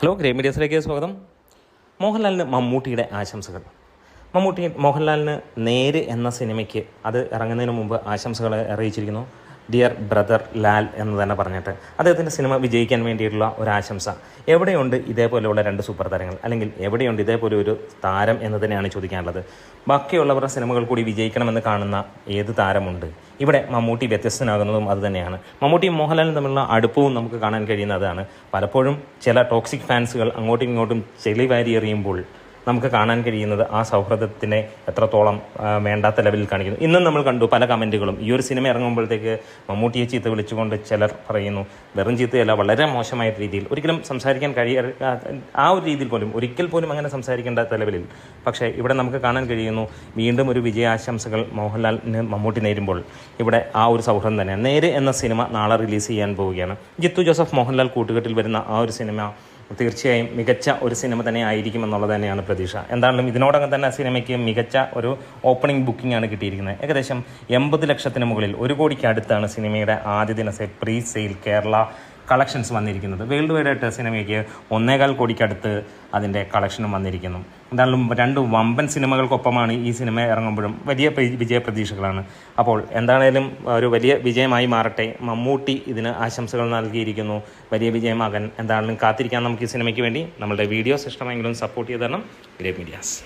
Hello grey മീഡിയസിലേക്ക് സ്വാഗതം. മോഹൻലാലിന് മമ്മൂട്ടിയുടെ ആശംസകൾ. മമ്മൂട്ടി മോഹൻലാലിന് നേര് എന്ന സിനിമയ്ക്ക് അത് ഇറങ്ങുന്നതിന് മുമ്പ് ആശംസകൾ അറിയിച്ചിരിക്കുന്നു. ഡിയർ ബ്രദർ ലാൽ എന്ന് തന്നെ പറഞ്ഞിട്ട് അദ്ദേഹത്തിന്റെ സിനിമ വിജയിക്കാൻ വേണ്ടിയിട്ടുള്ള ഒരു ആശംസ. എവിടെയുണ്ട് ഇതേപോലെയുള്ള രണ്ട് സൂപ്പർ താരങ്ങൾ? അല്ലെങ്കിൽ എവിടെയുണ്ട് ഇതേപോലെ ഒരു താരം എന്ന് തന്നെയാണ് ചോദിക്കാനുള്ളത്. ബാക്കിയുള്ളവരുടെ സിനിമകൾ കൂടി വിജയിക്കണമെന്ന് കാണുന്ന ഏത് താരമുണ്ട്? ഇവിടെ മമ്മൂട്ടി വ്യത്യസ്തനാകുന്നതും അതുതന്നെയാണ് മമ്മൂട്ടിയും മോഹൻലാലും തമ്മിലുള്ള അടുപ്പവും നമുക്ക് കാണാൻ കഴിയുന്നതാണ് പലപ്പോഴും ചില ടോക്സിക് ഫാൻസുകൾ അങ്ങോട്ടും ഇങ്ങോട്ടും ചെളി വാരി എറിയുമ്പോൾ നമുക്ക് കാണാൻ കഴിയുന്നത് ആ സൗഹൃദത്തിനെ എത്രത്തോളം വേണ്ടാത്ത ലെവലിൽ കാണിക്കുന്നു. ഇന്നും നമ്മൾ കണ്ടു പല കമന്റുകളും ഈ ഒരു സിനിമ ഇറങ്ങുമ്പോഴത്തേക്ക് മമ്മൂട്ടിയെ ചീത്ത വിളിച്ചുകൊണ്ട് ചിലർ പറയുന്നു വെറും ചീത്തയല്ല വളരെ മോശമായ രീതിയിൽ. ഒരിക്കലും സംസാരിക്കാൻ കഴിയ ആ ഒരു രീതിയിൽ പോലും ഒരിക്കൽ പോലും അങ്ങനെ സംസാരിക്കേണ്ട ലെവലിൽ. പക്ഷേ ഇവിടെ നമുക്ക് കാണാൻ കഴിയുന്നു വീണ്ടും ഒരു വിജയാശംസകൾ മോഹൻലാലിന് മമ്മൂട്ടി നേരുമ്പോൾ ഇവിടെ ആ ഒരു സൗഹൃദം തന്നെയാണ്. നേര് എന്ന സിനിമ നാളെ റിലീസ് ചെയ്യാൻ പോവുകയാണ്. ജിത്തു ജോസഫ് മോഹൻലാൽ കൂട്ടുകെട്ടിൽ വരുന്ന ആ ഒരു സിനിമ തീർച്ചയായും മികച്ച ഒരു സിനിമ തന്നെ ആയിരിക്കും എന്നുള്ളത് തന്നെയാണ് പ്രതീക്ഷ. എന്താണെങ്കിലും ഇതിനോടകം തന്നെ സിനിമയ്ക്ക് മികച്ച ഒരു ഓപ്പണിംഗ് ബുക്കിംഗ് ആണ് കിട്ടിയിരിക്കുന്നത്. ഏകദേശം എൺപത് ലക്ഷത്തിന് മുകളിൽ ഒരു കോടിക്ക് അടുത്താണ് സിനിമയുടെ ആദ്യ ദിനത്തെ പ്രീ സെയിൽ കേരള കളക്ഷൻസ് വന്നിരിക്കുന്നത്. വേൾഡ് വൈഡ് ആയിട്ട് സിനിമയ്ക്ക് ഒന്നേകാൽ കോടിക്കടുത്ത് അതിന്റെ കളക്ഷനും വന്നിരിക്കുന്നു. എന്തായാലും രണ്ട് വമ്പൻ സിനിമകൾക്കൊപ്പമാണ് ഈ സിനിമ ഇറങ്ങുമ്പോഴും വലിയ വിജയ പ്രതീക്ഷകളാണ്. അപ്പോൾ എന്താണേലും ഒരു വലിയ വിജയമായി മാറട്ടെ. മമ്മൂട്ടി ഇതിന് ആശംസകൾ നൽകിയിരിക്കുന്നു. വലിയ വിജയമാകാൻ എന്താണെങ്കിലും കാത്തിരിക്കാൻ നമുക്ക് ഈ സിനിമയ്ക്ക് വേണ്ടി. നമ്മളുടെ വീഡിയോസ് ഇഷ്ടമെങ്കിലും സപ്പോർട്ട് ചെയ്ത് തരണം. Great medias